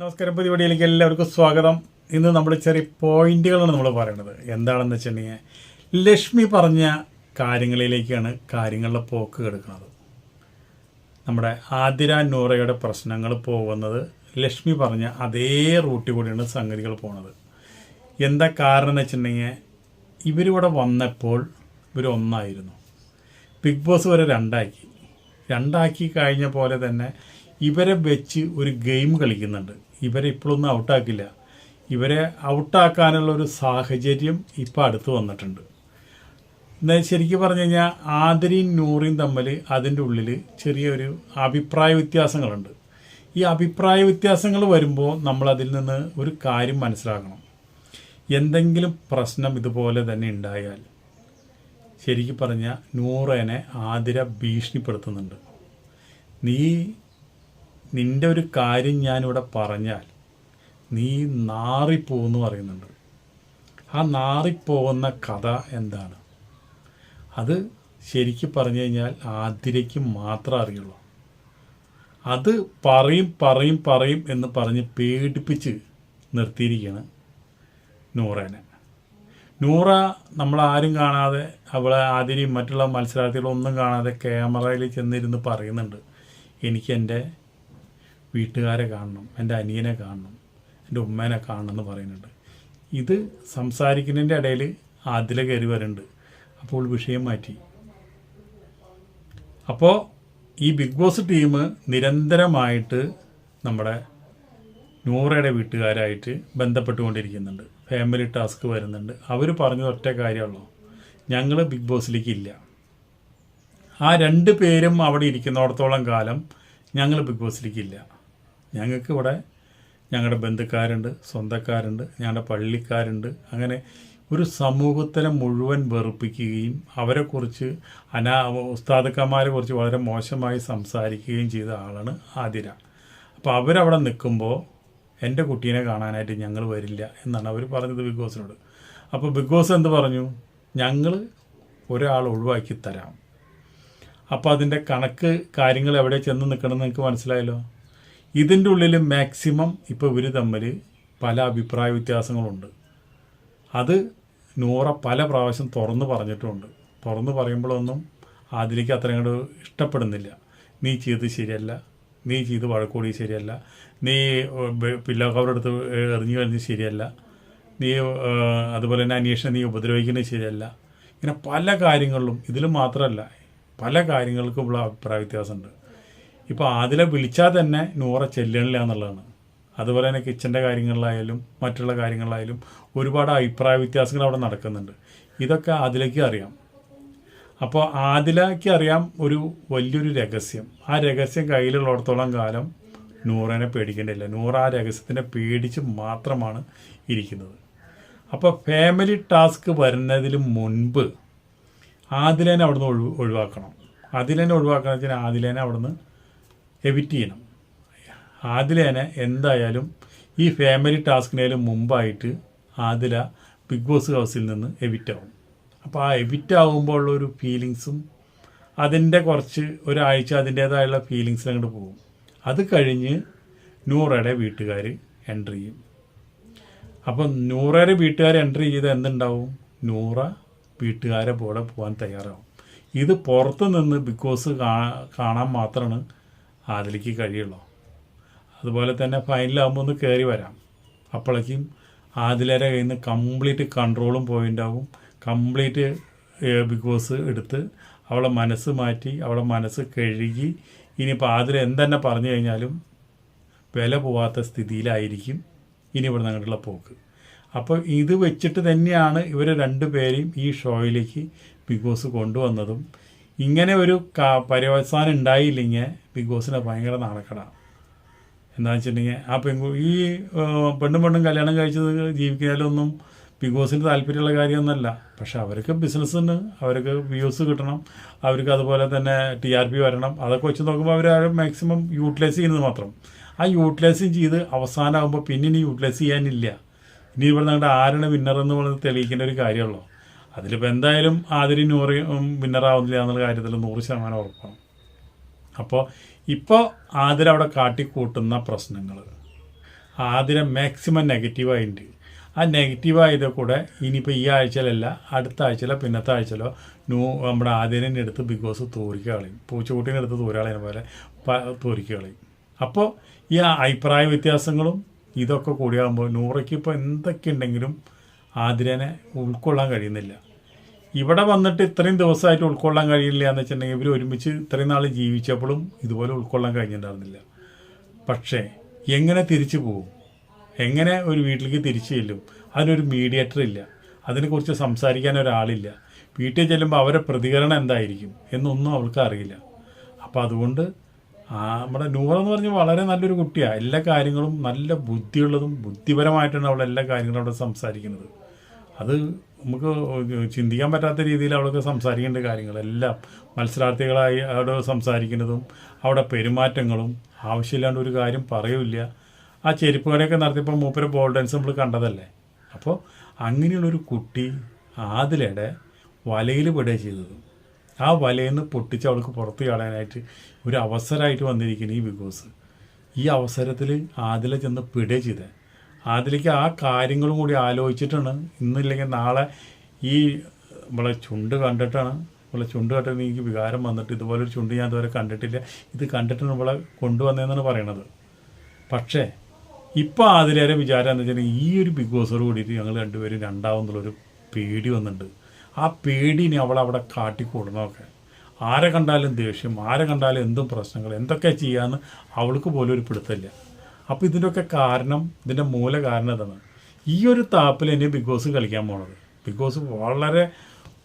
നമസ്കാരം പരിപാടിയിലേക്ക് എല്ലാവർക്കും സ്വാഗതം. ഇന്ന് നമ്മൾ ചെറിയ പോയിന്റുകളാണ് നമ്മൾ പറയുന്നത് എന്താണെന്ന് വെച്ചിട്ടുണ്ടെങ്കിൽ ലക്ഷ്മി പറഞ്ഞ കാര്യങ്ങളിലേക്കാണ് കാര്യങ്ങളുടെ പോക്ക് കിടക്കുന്നത്. നമ്മുടെ ആതിര നൂറയുടെ പ്രശ്നങ്ങൾ പോകുന്നത് ലക്ഷ്മി പറഞ്ഞ അതേ റൂട്ടിൽ കൂടിയാണ് സംഗതികൾ പോണത് എന്താ കാരണം എന്ന് വെച്ചിട്ടുണ്ടെങ്കിൽ ഇവരിവിടെ വന്നപ്പോൾ ഇവർ ഒന്നായിരുന്നു. ബിഗ് ബോസ് വരെ രണ്ടാക്കി. രണ്ടാക്കി കഴിഞ്ഞ പോലെ തന്നെ ഇവരെ വെച്ച് ഒരു ഗെയിം കളിക്കുന്നുണ്ട്. ഇവരെ ഇപ്പോഴൊന്നും ഔട്ടാക്കില്ല. ഇവരെ ഔട്ടാക്കാനുള്ള ഒരു സാഹചര്യം ഇപ്പോൾ അടുത്ത് വന്നിട്ടുണ്ട്. എന്നാൽ ശരിക്കും പറഞ്ഞു കഴിഞ്ഞാൽ ആദരിയും നൂറിയും തമ്മിൽ അതിന്റെ ഉള്ളിൽ ചെറിയൊരു അഭിപ്രായ വ്യത്യാസങ്ങളുണ്ട്. ഈ അഭിപ്രായ വ്യത്യാസങ്ങൾ വരുമ്പോൾ നമ്മളതിൽ നിന്ന് ഒരു കാര്യം മനസ്സിലാക്കണം. എന്തെങ്കിലും പ്രശ്നം ഇതുപോലെ തന്നെ ഉണ്ടായാൽ ശരിക്കും പറഞ്ഞാൽ നൂറേനെ ആതിര ഭീഷണിപ്പെടുത്തുന്നുണ്ട്. നീ നിന്റെ ഒരു കാര്യം ഞാനിവിടെ പറഞ്ഞാൽ നീ നാറിപ്പോന്ന് പറയുന്നുണ്ട്. ആ നാറിപ്പോകുന്ന കഥ എന്താണ്? അത് ശരിക്ക് പറഞ്ഞു കഴിഞ്ഞാൽ ആതിരയ്ക്ക് മാത്രം അറിയുള്ളൂ. അത് പറയും പറയും പറയും എന്ന് പറഞ്ഞ് പേടിപ്പിച്ച് നിർത്തിയിരിക്കുകയാണ് നൂറേനെ. നൂറ നമ്മളാരും കാണാതെ അവളെ ആതിരയും മറ്റുള്ള മത്സരാർത്ഥികളൊന്നും കാണാതെ ക്യാമറയിൽ ചെന്നിരുന്ന് പറയുന്നുണ്ട്. എനിക്ക് എന്റെ വീട്ടുകാരെ കാണണം എന്റെ അനിയനെ കാണണം എന്റെ ഉമ്മേനെ കാണണം എന്ന് പറയുന്നുണ്ട്. ഇത് സംസാരിക്കുന്നതിന്റെ ഇടയിൽ ആദില കയറി വരുന്നുണ്ട്. അപ്പോൾ വിഷയം മാറ്റി. അപ്പോൾ ഈ ബിഗ് ബോസ് ടീം നിരന്തരമായിട്ട് നമ്മുടെ നൂറയുടെ വീട്ടുകാരായിട്ട് ബന്ധപ്പെട്ടുകൊണ്ടിരിക്കുന്നുണ്ട്. ഫാമിലി ടാസ്ക് വരുന്നുണ്ട്. അവർ പറഞ്ഞത് ഒറ്റ കാര്യമുള്ളൂ. ഞങ്ങൾ ബിഗ് ബോസിലേക്ക് ഇല്ല. ആ രണ്ട് പേരും അവിടെ ഇരിക്കുന്നിടത്തോളം കാലം ഞങ്ങൾ ബിഗ് ബോസിലേക്ക് ഇല്ല. ഞങ്ങൾക്ക് ഇവിടെ ഞങ്ങളുടെ ബന്ധുക്കാരുണ്ട് സ്വന്തക്കാരുണ്ട് ഞങ്ങളുടെ പള്ളിക്കാരുണ്ട്. അങ്ങനെ ഒരു സമൂഹത്തിനെ മുഴുവൻ വെറുപ്പിക്കുകയും അവരെക്കുറിച്ച് അനാ ഉസ്താദക്കന്മാരെ കുറിച്ച് വളരെ മോശമായി സംസാരിക്കുകയും ചെയ്ത ആളാണ് ആതിര. അപ്പോൾ അവരവിടെ നിൽക്കുമ്പോൾ എന്റെ കുട്ടീനെ കാണാനായിട്ട് ഞങ്ങൾ വരില്ല എന്നാണ് അവർ പറഞ്ഞത് ബിഗ് ബോസിനോട്. അപ്പോൾ ബിഗ് ബോസ് എന്ത് പറഞ്ഞു? ഞങ്ങൾ ഒരാൾ ഒഴിവാക്കി തരാം. അപ്പോൾ അതിന്റെ കണക്ക് കാര്യങ്ങൾ എവിടെ ചെന്ന് നിൽക്കണമെന്ന് നിങ്ങൾക്ക് മനസ്സിലായല്ലോ? ഇതിന്റെ ഉള്ളിൽ മാക്സിമം ഇപ്പോൾ ഇവർ തമ്മിൽ പല അഭിപ്രായ വ്യത്യാസങ്ങളുണ്ട്. അത് നൂറ പല പ്രാവശ്യം തുറന്ന് പറഞ്ഞിട്ടുമുണ്ട് തുറന്ന് പറയുമ്പോഴൊന്നും അതിലേക്ക് അത്രയും കൂടെ ഇഷ്ടപ്പെടുന്നില്ല. നീ ചെയ്ത് ശരിയല്ല. നീ ചെയ്ത് വഴക്കൂടി ശരിയല്ല. നീ പില്ലോ കവറെടുത്ത് എറിഞ്ഞു കഴിഞ്ഞ് ശരിയല്ല. നീ അതുപോലെ തന്നെ അന്വേഷണം നീ ഉപദ്രവിക്കുന്നത് ശരിയല്ല. ഇങ്ങനെ പല കാര്യങ്ങളിലും ഇതിൽ മാത്രമല്ല പല കാര്യങ്ങൾക്കും ഉള്ള അഭിപ്രായ വ്യത്യാസമുണ്ട്. ഇപ്പോൾ ആദിലെ വിളിച്ചാൽ തന്നെ നൂറ ചെല്ലണില്ല എന്നുള്ളതാണ്. അതുപോലെ തന്നെ കിച്ചന്റെ കാര്യങ്ങളിലായാലും മറ്റുള്ള കാര്യങ്ങളിലായാലും ഒരുപാട് അഭിപ്രായ വ്യത്യാസങ്ങൾ അവിടെ നടക്കുന്നുണ്ട്. ഇതൊക്കെ ആദിലേക്ക് അറിയാം. അപ്പോൾ ആദിലയ്ക്ക് അറിയാം ഒരു വലിയൊരു രഹസ്യം. ആ രഹസ്യം കയ്യിലുള്ളിടത്തോളം കാലം നൂറിനെ പേടിക്കേണ്ടില്ല. നൂറ് ആ രഹസ്യത്തിനെ പേടിച്ച് മാത്രമാണ് ഇരിക്കുന്നത്. അപ്പോൾ ഫാമിലി ടാസ്ക് വരുന്നതിന് മുൻപ് ആദിലേനെ അവിടുന്ന് ഒഴിവ് ഒഴിവാക്കണം. ആദിലേനെ ഒഴിവാക്കണം വെച്ചാൽ ആദിലേനെ അവിടുന്ന് എവിറ്റ് ചെയ്യണം. ആദിലേനെ എന്തായാലും ഈ ഫാമിലി ടാസ്കിനേലും മുമ്പായിട്ട് ആദില ബിഗ് ബോസ് ഹൗസിൽ നിന്ന് എവിറ്റ് ആവും. അപ്പോൾ ആ എവിറ്റ് ആകുമ്പോൾ ഉള്ള ഒരു ഫീലിങ്സും അതിന്റെ കുറച്ച് ഒരാഴ്ച അതിന്റേതായുള്ള ഫീലിങ്സ് അങ്ങോട്ട് പോകും. അത് കഴിഞ്ഞ് നൂറയുടെ വീട്ടുകാർ എന്റർ ചെയ്യും. അപ്പം നൂറയുടെ വീട്ടുകാർ എന്റർ ചെയ്ത് എന്തുണ്ടാവും? നൂറ വീട്ടുകാരെ പോലെ പോകാൻ തയ്യാറാവും. ഇത് പുറത്ത് നിന്ന് ബിഗ് ബോസ് കാണാൻ മാത്രമാണ് അതിലേക്ക് കഴിയുള്ളൂ. അതുപോലെ തന്നെ ഫൈനലാകുമ്പോൾ ഒന്ന് കയറി വരാം. അപ്പോഴേക്കും ആദിലരെ കയ്യിൽ നിന്ന് കംപ്ലീറ്റ് കൺട്രോളും പോയിന്റാവും കംപ്ലീറ്റ് ബിഗ് ബോസ് എടുത്ത് അവളെ മനസ്സ് മാറ്റി അവളെ മനസ്സ് കഴുകി ഇനിയിപ്പോൾ ആതിൽ എന്തെന്നെ പറഞ്ഞു കഴിഞ്ഞാലും വില പോവാത്ത സ്ഥിതിയിലായിരിക്കും ഇനി ഇവിടെ നിങ്ങളുടെ പോക്ക്. അപ്പോൾ ഇത് വെച്ചിട്ട് തന്നെയാണ് ഇവർ രണ്ടുപേരെയും ഈ ഷോയിലേക്ക് ബിഗ് ബോസ് കൊണ്ടുവന്നതും. ഇങ്ങനെ ഒരു പര്യവസാനം ഉണ്ടായില്ലെങ്കിൽ ബിഗ് ബോസിനെ ഭയങ്കര നാണക്കട. എന്താണെന്ന് വെച്ചിട്ടുണ്ടെങ്കിൽ ആ പെൺകു ഈ പെണ്ണും പെണ്ണും കല്യാണം കഴിച്ചത് ജീവിക്കുന്നതിലൊന്നും ബിഗ് ബോസിന് താല്പര്യമുള്ള കാര്യമൊന്നുമല്ല. പക്ഷെ അവർക്ക് ബിസിനസ്സിന് അവർക്ക് വ്യൂസ് കിട്ടണം അവർക്ക് അതുപോലെ തന്നെ ടി ആർ പി വരണം. അതൊക്കെ വെച്ച് നോക്കുമ്പോൾ അവർ മാക്സിമം യൂട്ടിലൈസ് ചെയ്യുന്നത് മാത്രം. ആ യൂട്ടിലൈസ് ചെയ്ത് അവസാനമാകുമ്പോൾ പിന്നെ ഇനി യൂട്ടിലൈസ് ചെയ്യാനില്ല. ഇനി ഇവിടെ നിങ്ങളുടെ ആരാണ് വിന്നർ എന്ന് പറയുന്നത് തെളിയിക്കേണ്ട ഒരു കാര്യമുള്ളൂ. അതിലിപ്പോൾ എന്തായാലും ആതിരി നൂറ് വിന്നറാവുന്നില്ല എന്നുള്ള കാര്യത്തിൽ നൂറ് ശതമാനം ഉറപ്പാണ്. അപ്പോൾ ഇപ്പോൾ ആതിര അവിടെ കാട്ടിക്കൂട്ടുന്ന പ്രശ്നങ്ങൾ ആതിര മാക്സിമം നെഗറ്റീവായിട്ടുണ്ട് ആ നെഗറ്റീവായത് കൂടെ ഇനിയിപ്പോൾ ഈ ആഴ്ചയിലല്ല അടുത്ത ആഴ്ചയിലോ പിന്നത്തെ ആഴ്ചയിലോ ന്യൂ നമ്മുടെ ആതിരന്റെ എടുത്ത് ബിഗ് ബോസ് തോരിക്കുക കളയും പൂച്ചക്കുട്ടീനെ എടുത്ത് തോരാളെ പോലെ തോരിക്കുക അപ്പോൾ ഈ അഭിപ്രായ വ്യത്യാസങ്ങളും ഇതൊക്കെ കൂടിയാകുമ്പോൾ നൂറയ്ക്ക് ഇപ്പോൾ എന്തൊക്കെ ഉണ്ടെങ്കിലും ആതിരനെ ഉൾക്കൊള്ളാൻ കഴിയുന്നില്ല. ഇവിടെ വന്നിട്ട് ഇത്രയും ദിവസമായിട്ട് ഉൾക്കൊള്ളാൻ കഴിയില്ല എന്ന് വെച്ചിട്ടുണ്ടെങ്കിൽ ഇവർ ഒരുമിച്ച് ഇത്രയും നാൾ ജീവിച്ചപ്പോഴും ഇതുപോലെ ഉൾക്കൊള്ളാൻ കഴിഞ്ഞിട്ടുണ്ടായിരുന്നില്ല. പക്ഷേ എങ്ങനെ തിരിച്ചു പോകും? എങ്ങനെ ഒരു വീട്ടിലേക്ക് തിരിച്ചു ചെല്ലും? അതിനൊരു മീഡിയേറ്റർ ഇല്ല. അതിനെക്കുറിച്ച് സംസാരിക്കാൻ ഒരാളില്ല. വീട്ടിൽ ചെല്ലുമ്പോൾ അവരുടെ പ്രതികരണം എന്തായിരിക്കും എന്നൊന്നും അവൾക്ക് അറിയില്ല. അപ്പോൾ അതുകൊണ്ട് നമ്മുടെ നൂറ എന്ന് പറഞ്ഞാൽ വളരെ നല്ലൊരു കുട്ടിയാണ് എല്ലാ കാര്യങ്ങളും നല്ല ബുദ്ധിയുള്ളതും ബുദ്ധിപരമായിട്ടാണ് അവൾ എല്ലാ കാര്യങ്ങളും അവിടെ സംസാരിക്കുന്നത്. അത് നമുക്ക് ചിന്തിക്കാൻ പറ്റാത്ത രീതിയിൽ അവിടെയൊക്കെ സംസാരിക്കേണ്ട കാര്യങ്ങളെല്ലാം മത്സരാർത്ഥികളായി അവിടെ സംസാരിക്കുന്നതും അവിടെ പെരുമാറ്റങ്ങളും ആവശ്യമില്ലാണ്ട് ഒരു കാര്യം പറയൂല ആ ചെരുപ്പ് കടയൊക്കെ നടത്തിയപ്പോൾ മൂപ്പര് ബോൾ ഡാൻസ് നമ്മൾ കണ്ടതല്ലേ? അപ്പോൾ അങ്ങനെയുള്ളൊരു കുട്ടി ആദിലയുടെ വലയിൽ പെടുക ചെയ്തത്. ആ വലയിൽ നിന്ന് പൊട്ടിച്ച് അവൾക്ക് പുറത്ത് കളയാനായിട്ട് ഒരു അവസരമായിട്ട് വന്നിരിക്കുന്നു ഈ ബിഗ് ബോസ് ഈ അവസരത്തിൽ ആദില ചെന്ന് പിടുക ചെയ്തത് ആദിലേക്ക് ആ കാര്യങ്ങളും കൂടി ആലോചിച്ചിട്ടാണ് ഇന്നില്ലെങ്കിൽ നാളെ ഈ നമ്മളെ ചുണ്ട് കണ്ടിട്ടാണ് നമ്മളെ ചുണ്ട് കണ്ടിട്ട് എനിക്ക് വികാരം വന്നിട്ട് ഇതുപോലൊരു ചുണ്ട് ഞാൻ ഇതുവരെ കണ്ടിട്ടില്ല. ഇത് കണ്ടിട്ടാണ് നമ്മളെ കൊണ്ടുവന്നതെന്നാണ് പറയണത്. പക്ഷേ ഇപ്പോൾ അതിലേറെ വിചാരം എന്ന് വെച്ചാൽ ഈ ഒരു ബിഗ് ബോസോട് കൂടിയിട്ട് ഞങ്ങൾ രണ്ടുപേരും രണ്ടാവുന്നുള്ളൊരു പേടി വന്നിട്ടുണ്ട്. ആ പേടിനെ അവളവിടെ കാട്ടിക്കൂടണമൊക്കെ. ആരെ കണ്ടാലും ദേഷ്യം ആരെ കണ്ടാലും എന്തും പ്രശ്നങ്ങൾ എന്തൊക്കെ ചെയ്യാമെന്ന് അവൾക്ക് പോലും ഒരു പിടുത്തമില്ല. അപ്പോൾ ഇതിന്റെയൊക്കെ കാരണം ഇതിന്റെ മൂല കാരണം ഇതാണ്. ഈ ഒരു താപ്പിൽ തന്നെ ബിഗ് ബോസ് കളിക്കാൻ പോണത്. ബിഗ് ബോസ് വളരെ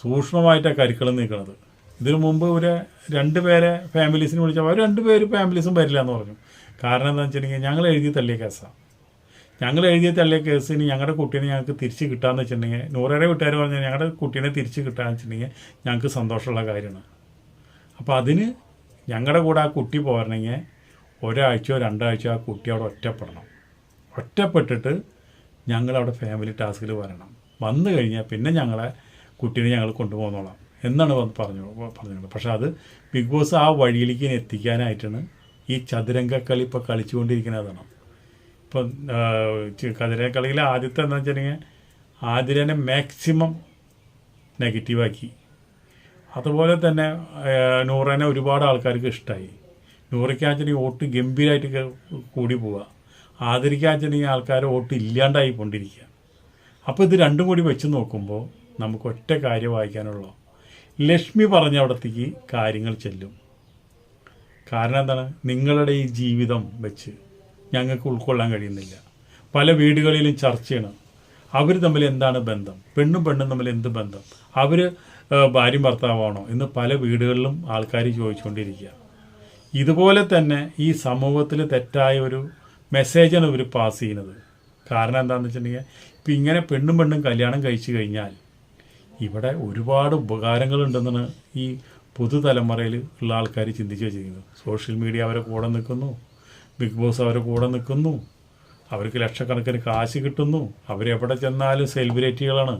സൂക്ഷ്മമായിട്ടാണ് കരിക്കളം നിൽക്കുന്നത് ഇതിനു മുമ്പ് ഒരു രണ്ട് പേരെ ഫാമിലീസിന് വിളിച്ചപ്പോൾ അവർ രണ്ട് പേര് ഫാമിലീസും വരില്ല എന്ന് പറഞ്ഞു. കാരണം എന്താണെന്ന് വെച്ചിട്ടുണ്ടെങ്കിൽ ഞങ്ങൾ എഴുതി തള്ളിയ കേസാണ് ഞങ്ങൾ എഴുതിയ തള്ളിയ കേസിന് ഞങ്ങളുടെ കുട്ടീനെ ഞങ്ങൾക്ക് തിരിച്ച് കിട്ടാന്ന് വെച്ചിട്ടുണ്ടെങ്കിൽ നൂറേറെ വീട്ടുകാർ പറഞ്ഞാൽ ഞങ്ങളുടെ കുട്ടീനെ തിരിച്ച് കിട്ടാന്ന് വെച്ചിട്ടുണ്ടെങ്കിൽ ഞങ്ങൾക്ക് സന്തോഷമുള്ള കാര്യമാണ്. അപ്പോൾ അതിന് ഞങ്ങളുടെ കൂടെ ആ കുട്ടി പോരണമെങ്കിൽ ഒരാഴ്ചയോ രണ്ടാഴ്ചയോ ആ കുട്ടി അവിടെ ഒറ്റപ്പെടണം. ഒറ്റപ്പെട്ടിട്ട് ഞങ്ങൾ അവിടെ ഫാമിലി ടാസ്കിൽ വരണം. വന്നു കഴിഞ്ഞാൽ പിന്നെ ഞങ്ങളെ കുട്ടീനെ ഞങ്ങൾ കൊണ്ടുപോകുന്നോളാം എന്നാണ് പറഞ്ഞു പറഞ്ഞത്. പക്ഷെ അത് ബിഗ് ബോസ് ആ വഴിയിലേക്ക് എത്തിക്കാനായിട്ടാണ് ഈ ചതുരംഗ കളി ഇപ്പോൾ കളിച്ചുകൊണ്ടിരിക്കുന്നതാണ് ഇപ്പം ചതുരംഗ ആദ്യത്തെ എന്താ വെച്ചിട്ടുണ്ടെങ്കിൽ ആതിരനെ മാക്സിമം നെഗറ്റീവാക്കി അതുപോലെ തന്നെ നൂറനെ ഒരുപാട് ആൾക്കാർക്ക് ഇഷ്ടമായി നൂറിക്കാച്ചനെങ്കിൽ വോട്ട് ഗംഭീരമായിട്ട് കൂടി പോവുക. ആദരിക്കാച്ചനെങ്കിൽ ആൾക്കാർ വോട്ട് ഇല്ലാണ്ടായി കൊണ്ടിരിക്കുക അപ്പോൾ ഇത് രണ്ടും കൂടി വെച്ച് നോക്കുമ്പോൾ നമുക്ക് ഒറ്റ കാര്യം വായിക്കാനുള്ളൂ. ലക്ഷ്മി പറഞ്ഞ അവിടത്തേക്ക് കാര്യങ്ങൾ ചെല്ലും. കാരണം എന്താണ്? നിങ്ങളുടെ ഈ ജീവിതം വെച്ച് ഞങ്ങൾക്ക് ഉൾക്കൊള്ളാൻ കഴിയുന്നില്ല. പല വീടുകളിലും ചർച്ചയാണ് അവർ തമ്മിൽ എന്താണ് ബന്ധം? പെണ്ണും പെണ്ണും തമ്മിൽ എന്ത് ബന്ധം? അവർ ഭാര്യയും ഭർത്താവാണോ എന്ന് പല വീടുകളിലും ആൾക്കാർ ചോദിച്ചുകൊണ്ടിരിക്കുക. ഇതുപോലെ തന്നെ ഈ സമൂഹത്തിൽ തെറ്റായ ഒരു മെസ്സേജാണ് ഇവർ പാസ് ചെയ്യുന്നത്. കാരണം എന്താണെന്ന് വെച്ചിട്ടുണ്ടെങ്കിൽ ഇപ്പം ഇങ്ങനെ പെണ്ണും പെണ്ണും കല്യാണം കഴിച്ചു കഴിഞ്ഞാൽ ഇവിടെ ഒരുപാട് ഉപകാരങ്ങളുണ്ടെന്നാണ് ഈ പുതുതലമുറയിൽ ഉള്ള ആൾക്കാർ ചിന്തിച്ച് വെച്ചിരിക്കുന്നത്. സോഷ്യൽ മീഡിയ അവരെ കൂടെ നിൽക്കുന്നു ബിഗ് ബോസ് അവരെ കൂടെ നിൽക്കുന്നു അവർക്ക് ലക്ഷക്കണക്കിന് കാശ് കിട്ടുന്നു അവരെവിടെ ചെന്നാലും സെലിബ്രിറ്റികളാണ്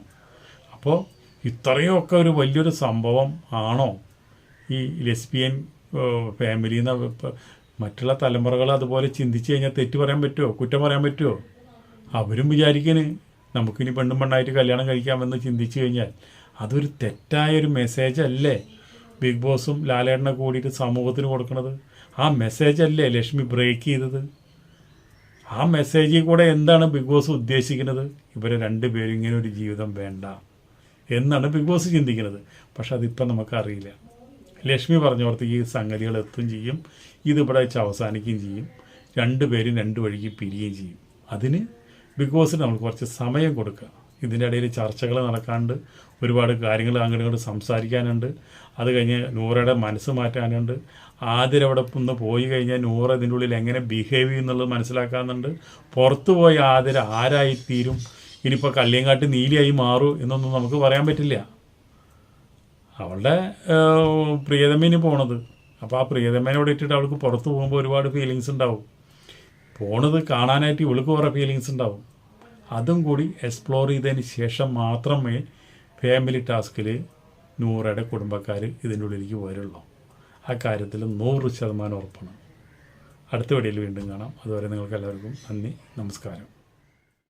അപ്പോൾ ഇത്രയൊക്കെ ഒരു വലിയൊരു സംഭവം ആണോ ഈ ലെസ്ബിയൻ ഫാമിലി എന്ന മറ്റുള്ള തലമുറകൾ അതുപോലെ ചിന്തിച്ചു കഴിഞ്ഞാൽ തെറ്റ് പറയാൻ പറ്റുമോ കുറ്റം പറയാൻ പറ്റുമോ അവരും വിചാരിക്കണ് നമുക്കിനി പെണ്ണും പെണ്ണായിട്ട് കല്യാണം കഴിക്കാമെന്ന് ചിന്തിച്ചു കഴിഞ്ഞാൽ അതൊരു തെറ്റായൊരു മെസ്സേജ് അല്ലേ? ബിഗ് ബോസും ലാലേട്ടനെ കൂടിയിട്ട് സമൂഹത്തിന് കൊടുക്കുന്നത് ആ മെസ്സേജ് അല്ലേ ലക്ഷ്മി ബ്രേക്ക് ചെയ്തത്? ആ മെസ്സേജിൽ കൂടെ എന്താണ് ബിഗ് ബോസ് ഉദ്ദേശിക്കുന്നത്? ഇവരെ രണ്ടുപേരും ഇങ്ങനെ ഒരു ജീവിതം വേണ്ട എന്നാണ് ബിഗ് ബോസ് ചിന്തിക്കുന്നത് പക്ഷെ അതിപ്പം നമുക്കറിയില്ല. ലക്ഷ്മി പറഞ്ഞോർത്ത് ഈ സംഗതികൾ എത്തുകയും ചെയ്യും. ഇതിവിടെ വെച്ച് അവസാനിക്കുകയും ചെയ്യും. രണ്ടുപേരും രണ്ട് വഴിക്ക് പിരിയുകയും ചെയ്യും. അതിന് ബിഗ് ബോസിന് നമ്മൾ കുറച്ച് സമയം കൊടുക്കുക. ഇതിന്റെ ഇടയിൽ ചർച്ചകൾ നടക്കാണ്ട് ഒരുപാട് കാര്യങ്ങൾ അങ്ങോട്ട് സംസാരിക്കാനുണ്ട്. അത് കഴിഞ്ഞ് നൂറയുടെ മനസ്സ് മാറ്റാനുണ്ട്. ആദ്യം അവിടെ ഒന്ന് പോയി കഴിഞ്ഞാൽ നൂറ ഇതിന്റെ ഉള്ളിൽ എങ്ങനെ ബിഹേവ് ചെയ്യുന്നുള്ളത് മനസ്സിലാക്കാനുണ്ട്. പുറത്തു പോയി ആദ്യം ആരായിത്തീരും? ഇനിയിപ്പോൾ കള്ളിയങ്കാട്ട് നീലിയായി മാറും എന്നൊന്നും നമുക്ക് പറയാൻ പറ്റില്ല. അവളുടെ പ്രിയതമേന് പോണത്. അപ്പോൾ ആ പ്രിയതമേനോട് ഇട്ടിട്ട് അവൾക്ക് പുറത്ത് പോകുമ്പോൾ ഒരുപാട് ഫീലിങ്സ് ഉണ്ടാവും. പോണത് കാണാനായിട്ട് ഇവൾക്ക് കുറേ ഫീലിങ്സ് ഉണ്ടാവും. അതും കൂടി എക്സ്പ്ലോർ ചെയ്തതിന് ശേഷം മാത്രമേ ഫാമിലി ടാസ്കിൽ നൂറയുടെ കുടുംബക്കാർ ഇതിന്റെ ഉള്ളിലേക്ക് വരുള്ളൂ. ആ കാര്യത്തിൽ നൂറ് ശതമാനം ഉറപ്പാണ്. അടുത്ത വീഡിയോയിൽ വീണ്ടും കാണാം. അതുവരെ നിങ്ങൾക്ക് എല്ലാവർക്കും നന്ദി നമസ്കാരം.